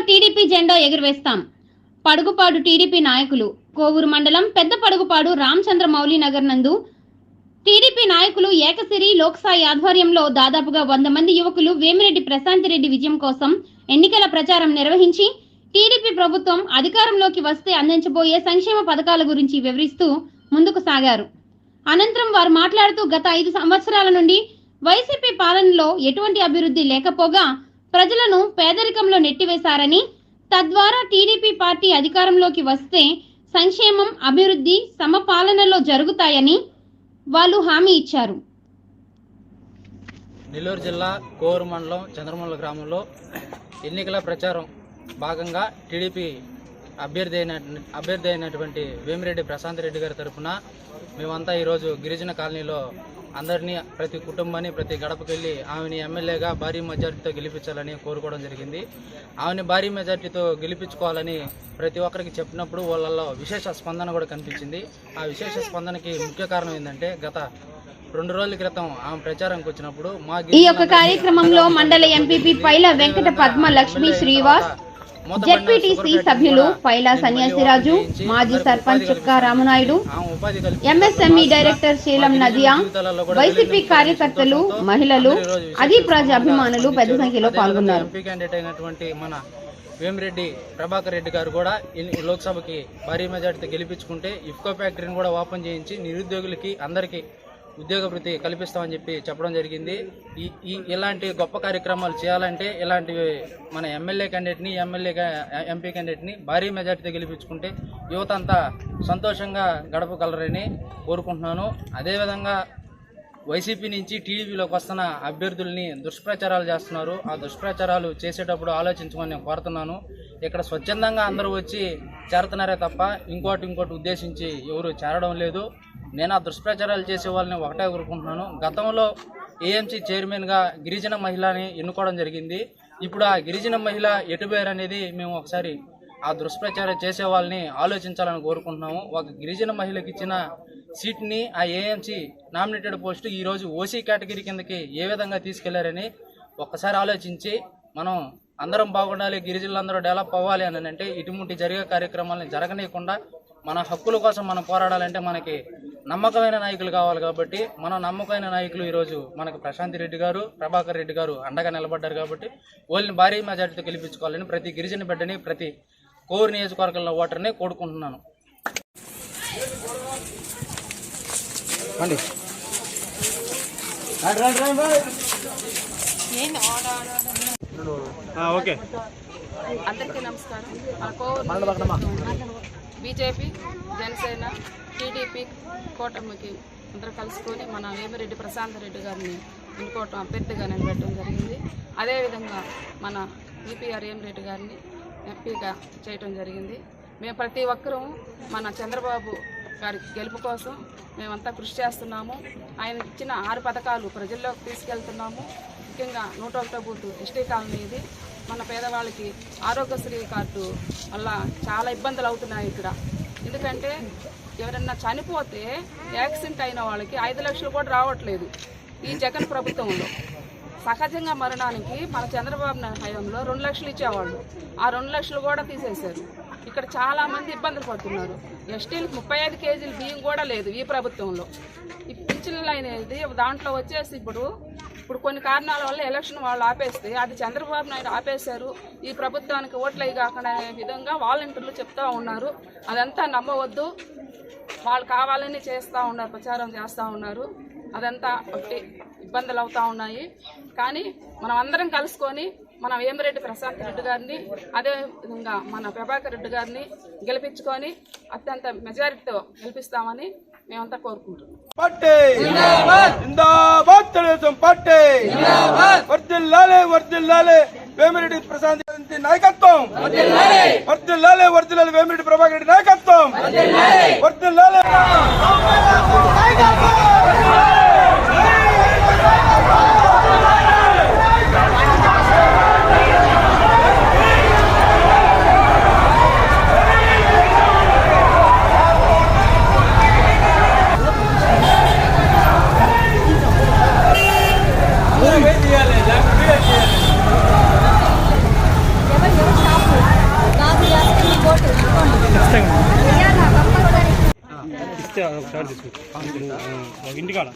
జెండా ఎగురవేస్తాం. పడుగుపాడు టీడీపీ నాయకులు కోవూరు మండలం పెద్ద పడుగుపాడు రామచంద్రమౌళి నగర్ నందు టీడీపీ నాయకులు ఏకసిరి లోక్సాయి ఆధ్వర్యంలో దాదాపుగా వంద మంది యువకులు వేమిరెడ్డి ప్రశాంత్ రెడ్డి విజయం కోసం ఎన్నికల ప్రచారం నిర్వహించి టీడీపీ ప్రభుత్వం అధికారంలోకి వస్తే అందించబోయే సంక్షేమ పథకాల గురించి వివరిస్తూ ముందుకు సాగారు. అనంతరం వారు మాట్లాడుతూ గత ఐదు సంవత్సరాల నుండి వైసీపీ పాలనలో ఎటువంటి అభివృద్ధి లేకపోగా ప్రజలను పేదరికంలో నెట్టివేశారని తద్వారా టీడీపీ పార్టీ అధికారంలోకి వస్తే సంక్షేమం అభివృద్ధి సమపాలనలో జరుగుతాయని వాళ్ళు హామీ ఇచ్చారు. నెల్లూరు జిల్లా కోరు మండలం చంద్రమల్ల గ్రామంలో ఎన్నికల ప్రచారం భాగంగా టీడీపీ అభ్యర్థి అయిన అభ్యర్థి అయినటువంటి వేమిరెడ్డి ప్రశాంత్ రెడ్డి గారి తరఫున మేమంతా ఈరోజు గిరిజన కాలనీలో అందరినీ ప్రతి కుటుంబాన్ని ప్రతి గడపకి వెళ్ళి ఆమెని ఎమ్మెల్యేగా భారీ మెజార్టీతో గెలిపించాలని కోరుకోవడం జరిగింది. ఆమెని భారీ మెజార్టీతో గెలిపించుకోవాలని ప్రతి ఒక్కరికి చెప్పినప్పుడు వాళ్ళల్లో విశేష స్పందన కూడా కనిపించింది. ఆ విశేష స్పందనకి ముఖ్య కారణం ఏంటంటే గత రెండు రోజుల క్రితం ఆమె ప్రచారంకి వచ్చినప్పుడు మా ఈ యొక్క కార్యక్రమంలో మండల ఎంపీపీ పైల వెంకట పద్మ లక్ష్మి శ్రీవాస్ జెడ్పీటీసీ సభ్యులు పైలా సన్యాసిరాజు మాజీ sarpanch Chukka Ramanaidu MSME director Seelam Nadiya YCP కార్యకర్తలు మహిళలు అదీ ప్రజ అభిమానులు పెద్ద సంఖ్యలో పాల్గొన్నారు. వేమిరెడ్డి ప్రభాకర్ రెడ్డి గారు కూడా లోక్సభకి భారీ మెజార్టీతో గెలిపించుకుంటే ఇఫ్కో ఫ్యాక్టరీని కూడా ఓపెన్ చేయించి నిరుద్యోగులకి అందరికీ ఉద్యోగ వృత్తి కల్పిస్తామని చెప్పి చెప్పడం జరిగింది. ఈ ఈ ఇలాంటి గొప్ప కార్యక్రమాలు చేయాలంటే ఇలాంటి మన ఎమ్మెల్యే క్యాండిడేట్ని ఎమ్మెల్యే ఎంపీ క్యాండిడేట్ని భారీ మెజార్టీతో గెలిపించుకుంటే యువత అంతా సంతోషంగా గడపగలరని కోరుకుంటున్నాను. అదేవిధంగా వైసీపీ నుంచి టీడీపీలోకి వస్తున్న అభ్యర్థుల్ని దుష్ప్రచారాలు చేస్తున్నారు. ఆ దుష్ప్రచారాలు చేసేటప్పుడు ఆలోచించుకొని నేను కోరుతున్నాను. ఇక్కడ స్వచ్ఛందంగా అందరూ వచ్చి చేరుతున్నారే తప్ప ఇంకోటి ఇంకోటి ఉద్దేశించి ఎవరు చేరడం లేదు. నేను ఆ దుష్ప్రచారాలు చేసే వాళ్ళని ఒకటే కోరుకుంటున్నాను. గతంలో ఏఎంసీ చైర్మన్గా గిరిజన మహిళని ఎన్నుకోవడం జరిగింది. ఇప్పుడు ఆ గిరిజన మహిళ ఎటుపోయారు అనేది మేము ఒకసారి ఆ దుష్ప్రచారం చేసే వాళ్ళని ఆలోచించాలని కోరుకుంటున్నాము. ఒక గిరిజన మహిళకి ఇచ్చిన సీట్ని ఆ ఏఎంసీ నామినేటెడ్ పోస్టు ఈరోజు ఓసీ కేటగిరీ కిందకి ఏ విధంగా తీసుకెళ్ళారని ఒక్కసారి ఆలోచించి మనం అందరం బాగుండాలి గిరిజనులందరూ డెవలప్ అవ్వాలి అని అంటే ఇటువంటి జరిగే కార్యక్రమాలను జరగనీయకుండా మన హక్కుల కోసం మనం పోరాడాలంటే మనకి నమ్మకమైన నాయకులు కావాలి కాబట్టి మన నమ్మకమైన నాయకులు ఈరోజు మనకు ప్రశాంత్ రెడ్డి గారు ప్రభాకర్ రెడ్డి గారు అండగా నిలబడ్డారు కాబట్టి వాళ్ళని భారీ మెజార్టీతో గెలిపించుకోవాలని ప్రతి గిరిజన బిడ్డని ప్రతి కోరు నియోజకవర్గంలో ఓటర్ని కోరుకుంటున్నాను. ఓకే. అందరికీ నమస్కారం. బీజేపీ జనసేన టీడీపీ కూటమికి అందరూ కలుసుకొని మన వేమిరెడ్డి ప్రశాంత్ రెడ్డి గారిని ఎన్నుకోవటం అభ్యర్థిగా నిలబెట్టడం జరిగింది. అదేవిధంగా మన ఈపీఆర్ రెడ్డి గారిని ఎంపీగా చేయటం జరిగింది. మేము ప్రతి ఒక్కరూ మన చంద్రబాబు గారి గెలుపు కోసం మేమంతా కృషి చేస్తున్నాము. ఆయన ఇచ్చిన ఆరు పథకాలు ప్రజల్లోకి తీసుకెళ్తున్నాము. ముఖ్యంగా నూట ఒకటో బూత్ ఎస్టీ కాలనీ ఇది. మన పేదవాళ్ళకి ఆరోగ్యశ్రీ కార్డు వల్ల చాలా ఇబ్బందులు అవుతున్నాయి ఇక్కడ. ఎందుకంటే ఎవరన్నా చనిపోతే యాక్సిడెంట్ అయిన వాళ్ళకి ఐదు లక్షలు కూడా రావట్లేదు ఈ జగన్ ప్రభుత్వంలో. సహజంగా మరణానికి మన చంద్రబాబు నాయుడు హయాంలో రెండు లక్షలు ఇచ్చేవాళ్ళు. ఆ రెండు లక్షలు కూడా తీసేశారు. ఇక్కడ చాలామంది ఇబ్బందులు పడుతున్నారు. ఎస్టీలకు ముప్పై ఐదు కేజీలు బియ్యం కూడా లేదు ఈ ప్రభుత్వంలో. ఈ పింఛన్లు అనేది దాంట్లో వచ్చేసి ఇప్పుడు ఇప్పుడు కొన్ని కారణాల వల్ల ఎలక్షన్ వాళ్ళు ఆపేస్తే అది చంద్రబాబు నాయుడు ఆపేశారు ఈ ప్రభుత్వానికి ఓట్లయి కాకుండా విధంగా వాలంటీర్లు చెప్తా ఉన్నారు. అదంతా నమ్మవద్దు. వాళ్ళు కావాలని చేస్తూ ఉన్నారు ప్రచారం చేస్తూ ఉన్నారు. అదంతా ఒకటి ఇబ్బందులు అవుతూ ఉన్నాయి. కానీ మనం అందరం కలుసుకొని మన వేమిరెడ్డి ప్రశాంత్ రెడ్డి గారిని అదే విధంగా మన ప్రభాకర్ రెడ్డి గారిని గెలిపించుకొని అత్యంత మెజారిటీతో గెలిపిస్తామని మేమంతా కోరుకుంటున్నాం. తెలుగుదేశం వర్దిల్లాలే వర్దిల్లాలే! వేమిరెడ్డి ప్రశాంత్ రెడ్డి నాయకత్వం! వర్దిల్లాలే! వర్దిల్లాలే వేమిరెడ్డి ప్రభాకర్ రెడ్డి నాయకత్వం! వర్దిల్లాలే ఇస్తే ఒకసారి తీసుకుంటాం. ఇంటికాడ.